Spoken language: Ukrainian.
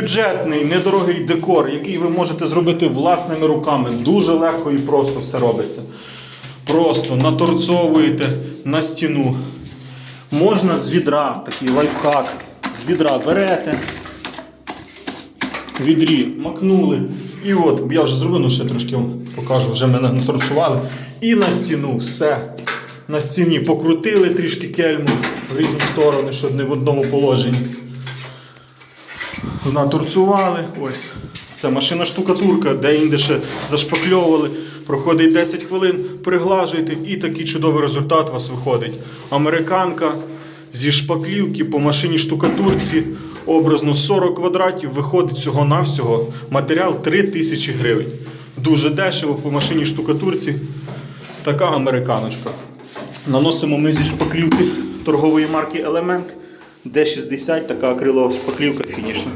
Бюджетний, недорогий декор, який ви можете зробити власними руками. Дуже легко і просто все робиться. Просто наторцовуєте на стіну. Можна з відра, такий лайфхак. З відра берете, відрі макнули. І от, я вже зробив, ну ще трошки вам покажу, вже мене наторцували. І на стіну все. На стіні покрутили трішки кельму в різні сторони, щоб не в одному положенні. Наторцували. Ось. Це машина штукатурка, де інде ще зашпакльовували. Проходить 10 хвилин, приглажуєте, і такий чудовий результат у вас виходить. Американка зі шпаклівки по машині штукатурці, образно 40 квадратів, виходить всього-навсього матеріал 3 тисячі гривень. Дуже дешево по машині штукатурці. Така американочка. Наносимо ми зі шпаклівки торгової марки Елемент. Д60, така акрилова шпаклівка фінішна.